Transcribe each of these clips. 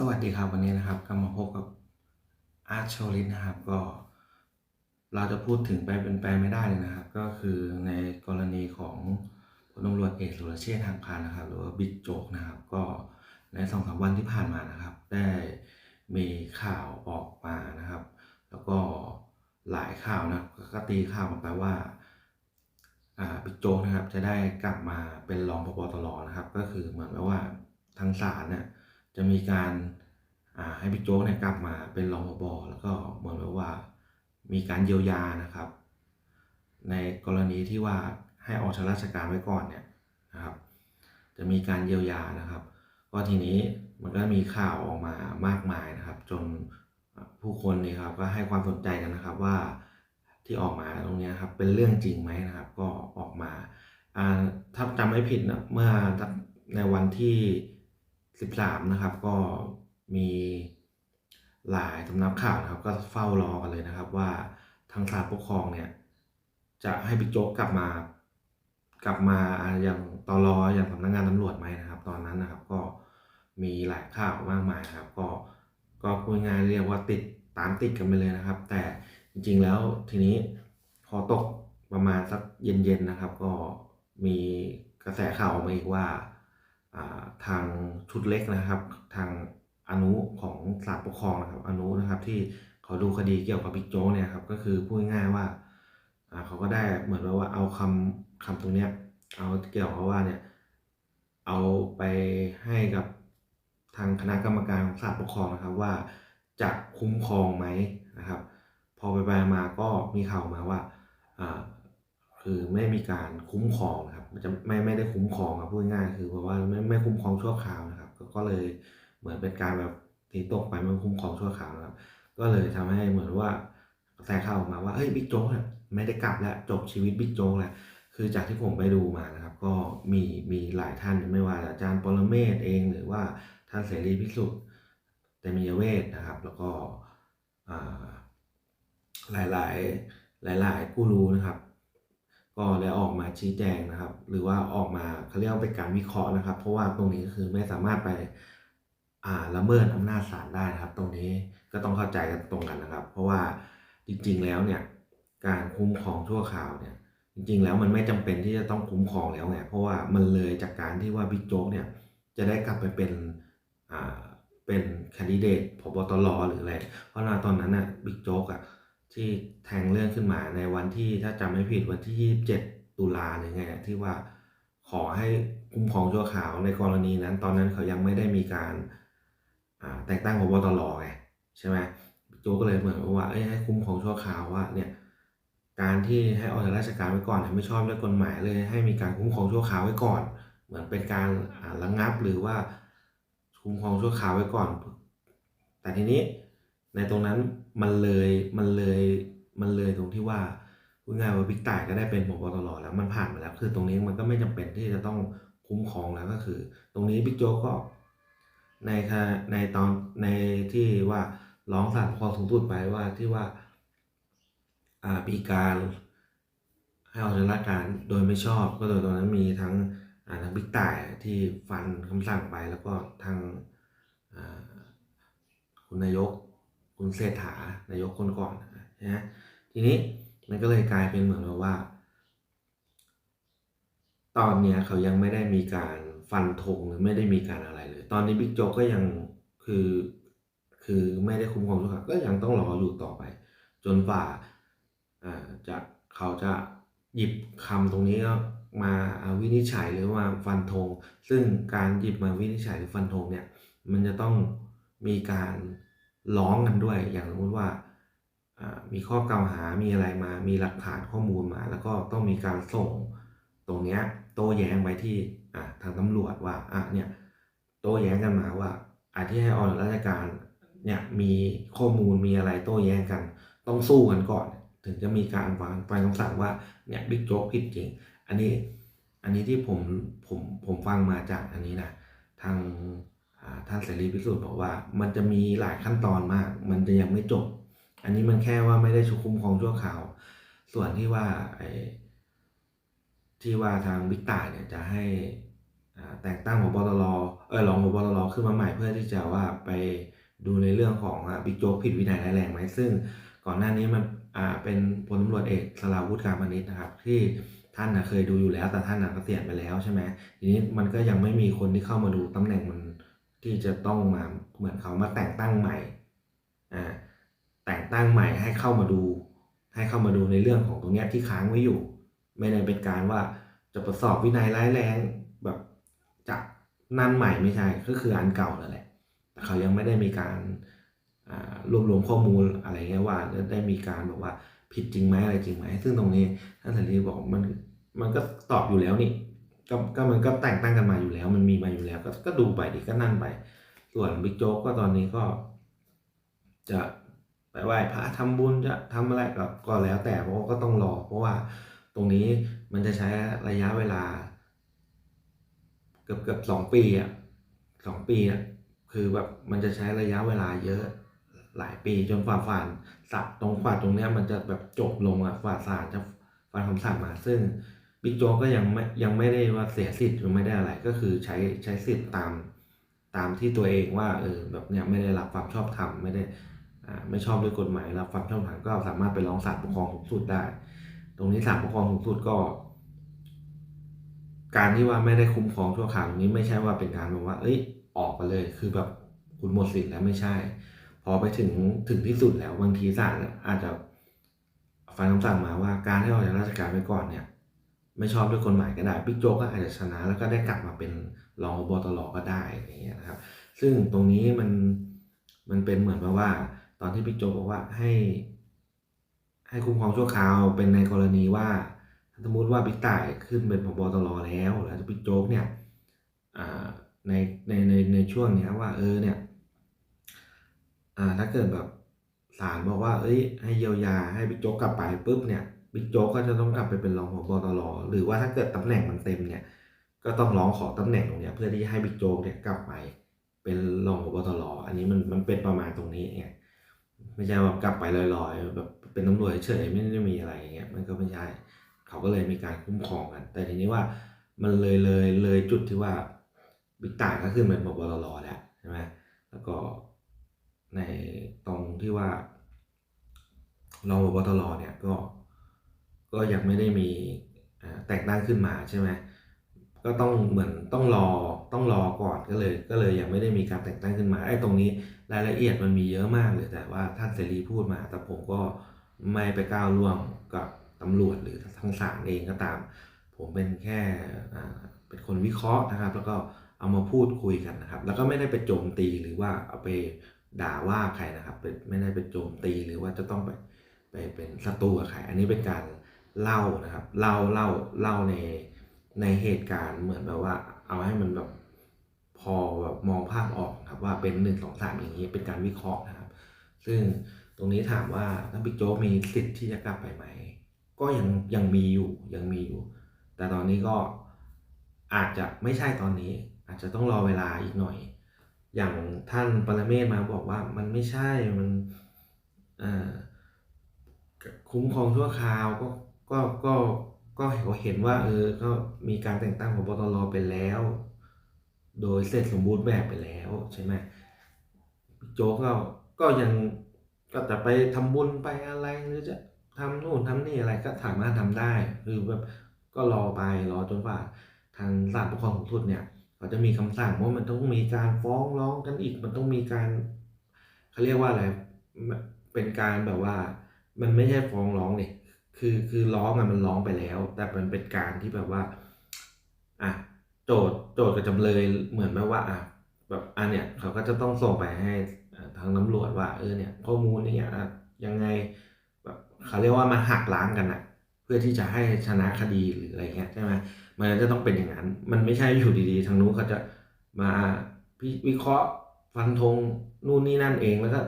สวัสดีครับวันนี้นะครับก็มาพบกับอาร์ตโชลินนะครับก็เราจะพูดถึงไปเป็นไปไม่ได้เลยนะครับ ก็คือในกรณีของพลตำรวจเอกสุรเชษฐ์หักพานนะครับ หรือว่าบิ๊กโจ๊กนะครับ ก็ในสองสามวันที่ผ่านมานะครับ ได้มีข่าวออกมานะครับ แล้วก็หลายข่าวนะก็ตีข่าวมาไปว่าอ่าบิ๊กโจ๊กนะครับจะได้กลับมาเป็นรองพบตรนะครับ ก็คือเหมือนกับว่าทางศาลเนี่ย จะมีการให้บิ๊กโจ๊กเนี่ยกลับมาเป็นรองพบแล้วก็เหมือนกับว่ามีการเยียวยานะครับ ในกรณีที่ว่าให้ออกจากราชการไว้ก่อนเนี่ยนะครับ จะมีการเยียวยานะครับ ก็ทีนี้มันก็มีข่าวออกมามากมายนะครับ จนผู้คนนี่ครับก็ให้ความสนใจกันนะครับว่าที่ออกมาตรงนี้ครับเป็นเรื่องจริงไหมนะครับ ก็ออกมาอ่าถ้าจำไม่ผิดนะเมื่อในวันที่ 13 นะครับ ก็มีหลายสำนักข่าวนะครับ ก็เฝ้ารอกันเลยนะครับ ว่าทางศาลปกครองเนี่ย จะให้บิ๊กโจ๊กกลับมา กลับมาอย่างตอลออย่างสำนักงานตำรวจไหมนะครับ ตอนนั้นนะครับก็มีหลายข่าวมากมายครับ ก็ก็พูดง่ายเรียกว่าติดตามติดกันไปเลยนะครับ แต่จริงๆแล้วทีนี้พอตกประมาณสักเย็นๆนะครับ ก็มีกระแสข่าวออกมาอีกว่า ทางชุดเล็กนะครับ ทางอนุของศาลปกครองนะครับอนุนะครับที่เขาดูคดีเกี่ยวกับบิ๊กโจ๊กเนี่ยครับก็คือพูดง่ายว่าเขาก็ได้เหมือนว่าเอาคำคำตรงเนี้ยเอาเกี่ยวกับว่าเนี่ยเอาไปให้กับทางคณะกรรมการของศาลปกครองนะครับว่าจะคุ้มครองไหมนะครับ พอไปไปมาก็มีข่าวมาว่าอ่า คือไม่มีการคุ้มครองนะครับจะไม่ไม่ได้คุ้มครองครับพูดง่ายๆคือเพราะว่าไม่ไม่คุ้มครองชั่วคราวนะครับ ก็เลยเหมือนเป็นการแบบตีตกไปไม่คุ้มครองชั่วคราวนะครับ ก็เลยทำให้เหมือนว่ากระแสข่าวออกมาว่าเฮ้ยบิ๊กโจ๊กเนี่ยไม่ได้กลับแล้วจบชีวิตบิ๊กโจ๊กแล้วคือจากที่ผมไปดูมานะครับ ก็มีมีหลายท่านไม่ว่าอาจารย์ปรเมศเองหรือว่าท่านเสรีพิสุทธิ์เตมียเวทนะครับ แล้วก็อ่าหลายหลายหลายหลายๆกูรูนะครับ ก็ได้ออกมาชี้แจงนะครับ หรือว่าออกมาเขาเรียกว่าเป็นการวิเคราะห์นะครับ เพราะว่าตรงนี้ก็คือไม่สามารถไปอ่าละเมิดอำนาจศาลได้นะครับ ตรงนี้ก็ต้องเข้าใจกันตรงกันนะครับ เพราะว่าจริงๆแล้วเนี่ยการคุ้มครองชั่วคราวเนี่ยจริงๆแล้วมันไม่จำเป็นที่จะต้องคุ้มครองแล้วไงเพราะว่ามันเลยจากการที่ว่าบิ๊กโจ๊กเนี่ยจะได้กลับไปเป็นอ่าเป็นแคนดิเดตพบตรหรืออะไรเพราะว่าตอนนั้นน่ะบิ๊กโจ๊กอะ ที่แทงเรื่องขึ้นมาในวันที่ถ้าจำไม่ผิดวันที่ 27 ตุลาหรือไงที่ว่าขอให้คุ้มครองชั่วคราวในกรณีนั้น ตอนนั้นเขายังไม่ได้มีการแต่งตั้งพบตรไงใช่ไหมโจก็เลยเหมือนว่าเอ้ยให้คุ้มครองชั่วคราวว่าเนี่ยการที่ให้ออกจากราชการไว้ก่อนไม่ชอบด้วยกฎหมายเลย ให้มีการคุ้มครองชั่วคราวไว้ก่อน เหมือนเป็นการระงับหรือว่าคุ้มครองชั่วคราวไว้ก่อน แต่ทีนี้ ในตรงนั้นมันเลยมันเลยมันเลยตรงที่ว่าพูดง่ายว่าบิ๊กต่ายก็ได้เป็นพบตรแล้วมันผ่านมาแล้ว คือตรงนี้มันก็ไม่จำเป็นที่จะต้องคุ้มครองแล้วก็คือ ตรงนี้บิ๊กโจ๊กก็ในขณะในตอนในที่ว่าร้องศาลปกครองสูงสุดไปว่าที่ว่าอ่ามีการให้ออกจากราชการโดยไม่ชอบ ก็โดยตอนนั้นมีทั้งอ่าทางบิ๊กต่ายที่ฟันคำสั่งไปแล้วก็ทางอ่าคุณนายก คุณเศรษฐานายกคนก่อนนะฮะทีนี้มันก็เลยกลายเป็นเหมือนกับว่า ตอนเนี้ยเขายังไม่ได้มีการฟันธงหรือไม่ได้มีการอะไรเลย ตอนนี้บิ๊กโจ๊กก็ยังคือคือไม่ได้คุ้มครองชั่วคราวก็ยังต้องรออยู่ต่อไป จนฝ่าอ่าจะเขาจะหยิบคำตรงนี้มาวินิจฉัยหรือมาฟันธงซึ่งการหยิบมาวินิจฉัยหรือฟันธงเนี่ยมันจะต้องมีการ ร้องกันด้วย อย่างสมมติว่ามีข้อกล่าวหา มีอะไรมา มีหลักฐานข้อมูลมา แล้วก็ต้องมีการส่งตรงเนี้ยโต้แย้งไปที่ทางตำรวจว่าอะเนี่ยโต้แย้งกันมาว่าอาที่ให้ออกราชการเนี่ยมีข้อมูลมีอะไรโต้แย้งกัน ต้องสู้กันก่อน ถึงจะมีการวางฟังคำสั่งว่าเนี่ยบิ๊กโจ๊กผิดจริง อันนี้อันนี้ที่ผมผมผมฟังมาจากอันนี้นะทาง ท่านเสรีพิสุทธิ์บอกว่า มันจะมีหลายขั้นตอนมาก มันจะยังไม่จบ อันนี้มันแค่ว่าไม่ได้ชุคุ้มครองชั่วคราว ส่วนที่ว่าไอ้ที่ว่าทางบิ๊กต่ายเนี่ยจะให้แต่งตั้งของบตรเออรองพบตรขึ้นมาใหม่เพื่อที่จะว่าไปดูในเรื่องของบิ๊กโจ๊กผิดวินัยร้ายแรงไหมซึ่งก่อนหน้านี้มันเป็นพลตำรวจเอกสราวุฒิการพานิชนะครับ ที่ท่านนะเคยดูอยู่แล้วแต่ท่านนะเกษียณไปแล้วใช่ไหมทีนี้มันก็ยังไม่มีคนที่เข้ามาดูตำแหน่งมัน ที่จะต้องมาเหมือนเขามาแต่งตั้งใหม่อ่าแต่งตั้งใหม่ให้เข้ามาดู ให้เข้ามาดูในเรื่องของตรงนี้ที่ค้างไว้อยู่ ไม่ได้เป็นการว่าจะประสอบวินัยร้ายแรงแบบจากนั่นใหม่ไม่ใช่ก็คืออันเก่านั่นแหละแต่เขายังไม่ได้มีการรวบรวมข้อมูลอะไรเงี้ยว่าได้มีการบอกว่าผิดจริงไหมอะไรจริงไหมซึ่งตรงนี้ท่านเสรีบอกมันมันก็ตอบอยู่แล้วนี่ ก็ก็มันก็แต่งตั้งกันมาอยู่แล้ว มันมีมาอยู่แล้ว ก็ก็ดูไปดิก็นั่นไป ส่วนบิ๊กโจ๊กก็ตอนนี้ก็ จะไปไหว้พระทำบุญจะทำอะไรก็ก็แล้วแต่เพราะก็ต้องรอ เพราะว่าตรงนี้มันจะใช้ระยะเวลา เกือบเกือบสองปีอะสองปีอะคือแบบมันจะใช้ระยะเวลาเยอะหลายปีจนฝ่าฝ่านสับตรงฝ่าตรงเนี้ยมันจะแบบจบลงอะฝ่าศาลจะฟันคำสั่งมาซึ่ง บิ๊กโจ๊กก็ยังไม่ยังไม่ได้ว่าเสียสิทธิ์หรือไม่ได้อะไรก็คือใช้ใช้สิทธิ์ตามตามที่ตัวเองว่าเออแบบเนี้ยไม่ได้รับความชอบธรรมไม่ได้อ่าไม่ชอบด้วยกฎหมายรับความชอบธรรมก็สามารถไปร้องศาลปกครองสูงสุดได้ ตรงนี้ศาลปกครองสูงสุดก็ การที่ว่าไม่ได้คุ้มครองชั่วคราวนี้ไม่ใช่ว่าเป็นการแบบว่า เอ้ยออกไปเลย คือแบบคุณหมดสิทธิ์แล้วไม่ใช่ พอไปถึงถึงที่สุดแล้วบางทีศาลอาจจะฟันคำสั่งมาว่าการให้ออกจากราชการไปก่อนเนี่ย ไม่ชอบด้วยกฎหมายก็ได้บิ๊กโจ๊กก็อาจจะชนะ แล้วก็ได้กลับมาเป็นรองบตรก็ได้อย่างเงี้ยนะครับ ซึ่งตรงนี้มันมันเป็นเหมือนกับว่า ตอนที่บิ๊กโจ๊กบอกว่าให้ ให้คุ้มครองชั่วคราวเป็นในกรณีว่าสมมติว่าบิ๊กต่ายขึ้นเป็นผบตรแล้ว แล้วบิ๊กโจ๊กเนี่ยในในในในช่วงเนี้ยว่าเออเนี่ยอ่าถ้าเกิดแบบศาลบอกว่า เอ้ย ให้เยียวยาให้บิ๊กโจ๊กกลับไปปุ๊บเนี่ย บิ๊กโจ๊กก็จะต้องกลับไปเป็นรองผบตรหรือว่าถ้าเกิดตำแหน่งมันเต็มเนี่ย ก็ต้องร้องขอตำแหน่งตรงเนี้ยเพื่อที่ให้บิ๊กโจ๊กเนี่ยกลับไปเป็นรองผบตรอันนี้มันมันเป็นประมาณตรงนี้ไงไม่ใช่ว่ากลับไปลอยๆแบบเป็นตำรวจเฉยๆไม่ได้มีอะไรอย่างเงี้ยมันก็ไม่ใช่เขาก็เลยมีการคุ้มครองกัน แต่ทีนี้ว่ามันเลยเลยเลยจุดที่ว่าบิ๊กต่ายก็ขึ้นเป็นพบตรแล้วใช่ไหมแล้วก็ในตรงที่ว่ารองพบตรเนี่ยก็ ก็ยังไม่ได้มีแต่งตั้งขึ้นมาใช่ไหมก็ต้องเหมือนต้องรอต้องรอก่อนก็เลย ก็เลยยังไม่ได้มีการแต่งตั้งขึ้นมาไอ้ตรงนี้รายละเอียดมันมีเยอะมากเลยแต่ว่าท่านเสรีพูดมา แต่ผมก็ไม่ไปก้าวล่วงกับตำรวจหรือทางศาลเองก็ตาม ผมเป็นแค่เป็นคนวิเคราะห์นะครับ แล้วก็เอามาพูดคุยกันนะครับ แล้วก็ไม่ได้ไปโจมตีหรือว่าเอาไปด่าว่าใครนะครับเป็นไม่ได้ไปโจมตีหรือว่าจะต้องไปไปเป็นศัตรูกับใครอันนี้เป็นการ เล่านะครับเล่าเล่าเล่าในในเหตุการณ์เหมือนแบบว่า เอาให้มันแบบพอแบบมองภาพออกครับว่าเป็นหนึ่งสองสามอย่างนี้เป็นการวิเคราะห์นะครับ ซึ่งตรงนี้ถามว่าท่านบิ๊กโจ๊กมีสิทธิ์ที่จะกลับไปไหม ก็ยังยังมีอยู่ยังมีอยู่ แต่ตอนนี้ก็อาจจะไม่ใช่ตอนนี้ อาจจะต้องรอเวลาอีกหน่อย อย่างท่านปรเมศมาบอกว่ามันไม่ใช่มันคุ้มครองชั่วคราวก็ ก็ก็ก็เขาเห็นว่า เออก็มีการแต่งตั้งของบตรไปแล้ว โดยเสร็จสมบูรณ์แบบไปแล้วใช่ไหมโจ๊กก็ก็ยังก็จะไปทำบุญไปอะไรหรือจะทำนู่นทำนี่อะไรก็สามารถทำได้คือแบบก็รอไปรอจนกว่าทางศาลปกครองสูงสุดเนี่ยเขาจะมีคำสั่งว่ามันต้องมีการฟ้องร้องกันอีกมันต้องมีการเขาเรียกว่าอะไรเป็นการแบบว่า มันไม่ใช่ฟ้องร้องเนี่ย คือคือร้องอะมันร้องไปแล้ว แต่มันเป็นการที่แบบว่าอะโจทย์โจทย์กับจำเลยเหมือนแบบว่าอะแบบอันเนี่ยเขาก็จะต้องส่งไปให้ทางตำรวจว่าเออเนี่ยข้อมูลเนี่ยยังไงแบบเขาเรียกว่ามาหักล้างกันอะเพื่อที่จะให้ชนะคดีหรืออะไรเงี้ยใช่ไหมมันจะต้องเป็นอย่างนั้น มันไม่ใช่อยู่ดีๆ ทางนู้นเขาจะมาพิวิเคราะห์ฟันธงนู่นนี่นั่นเองแล้วก็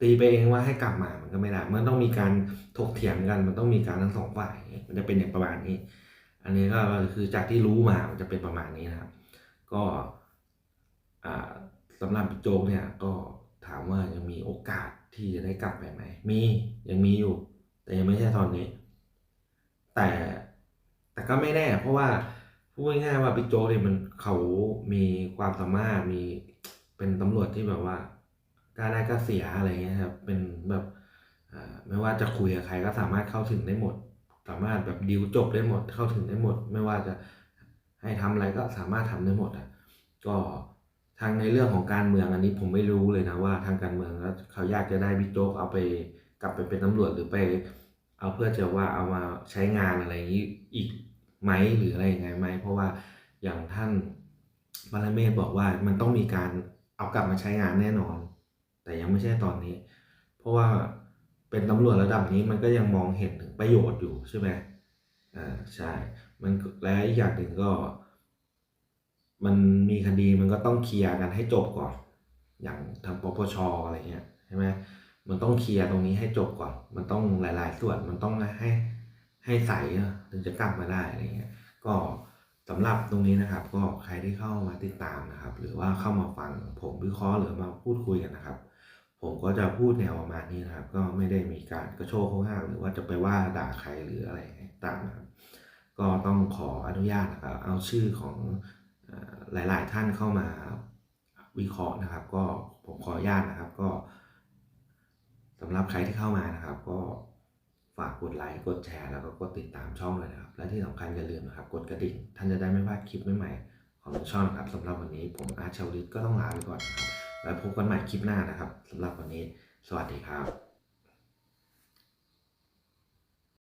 ตีไปเองว่าให้กลับมามันก็ไม่ได้มันต้องมีการถกเถียงกัน มันต้องมีการทั้งสองฝ่าย มันจะเป็นอย่างประมาณนี้ อันนี้ก็คือจากที่รู้มามันจะเป็นประมาณนี้นะครับ ก็อ่าสำหรับพิโจ๊กเนี่ยก็ถามว่ายังมีโอกาสที่จะได้กลับไปไหม มียังมีอยู่ แต่ยังไม่ใช่ตอนนี้ แต่แต่ก็ไม่แน่ เพราะว่าพูดง่ายๆว่าบิ๊กโจ๊กเนี่ยมันเขามีความสามารถมีเป็นตำรวจที่แบบว่า กล้าได้กล้าเสียอะไรเงี้ยครับ เป็นแบบไม่ว่าจะคุยกับใครก็สามารถเข้าถึงได้หมด สามารถแบบดิวจบได้หมด เข้าถึงได้หมด ไม่ว่าจะให้ทำอะไรก็สามารถทำได้หมดอะ ก็ทางในเรื่องของการเมืองอันนี้ผมไม่รู้เลยนะว่าทางการเมืองแล้วเขาอยากจะได้บิ๊กโจ๊กเอาไปกลับไปเป็นตำรวจหรือไป เอาเพื่อจะว่าเอามาใช้งานอะไรอย่างนี้อีกไหมหรืออะไรยังไงไหมเพราะว่าอย่างท่านบารเมศบอกว่ามันต้องมีการเอากลับมาใช้งานแน่นอน แต่ยังไม่ใช่ตอนนี้ เพราะว่าเป็นตำรวจระดับนี้มันก็ยังมองเห็นถึงประโยชน์อยู่ใช่ไหมอ่าใช่ มันและอีกอย่างหนึ่งก็ มันมีคดีมันก็ต้องเคลียร์กันให้จบก่อน อย่างทางปปชอะไรเงี้ยใช่ไหมมันต้องเคลียร์ตรงนี้ให้จบก่อน มันต้องหลาย ๆ ส่วนมันต้องให้ให้ใสถึงจะกลับมาได้อะไรเงี้ย ก็สำหรับตรงนี้นะครับ ก็ใครที่เข้ามาติดตามนะครับ หรือว่าเข้ามาฟังผมวิเคราะห์หรือมาพูดคุยกันนะครับ ผมก็จะพูดแนวประมาณนี้นะครับ ก็ไม่ได้มีการกระโชกโค้งห้างหรือว่าจะไปว่าด่าใครหรืออะไรต่างๆนะครับก็ต้องขออนุญาตนะครับ เอาชื่อของหลาย ๆ ท่านเข้ามาวิเคราะห์นะครับ ก็ผมขออนุญาตนะครับก็สำหรับใครที่เข้ามานะครับ ก็ฝากกดไลค์กดแชร์แล้วก็กดติดตามช่องเลยนะครับ และที่สำคัญอย่าลืมนะครับ กดกระดิ่งท่านจะได้ไม่พลาดคลิปใหม่ๆของช่องนะครับสำหรับวันนี้ผมอาชาวลิตก็ต้องลาไปก่อนนะครับ แล้วพบกันใหม่คลิปหน้านะครับสำหรับวันนี้ สวัสดีครับ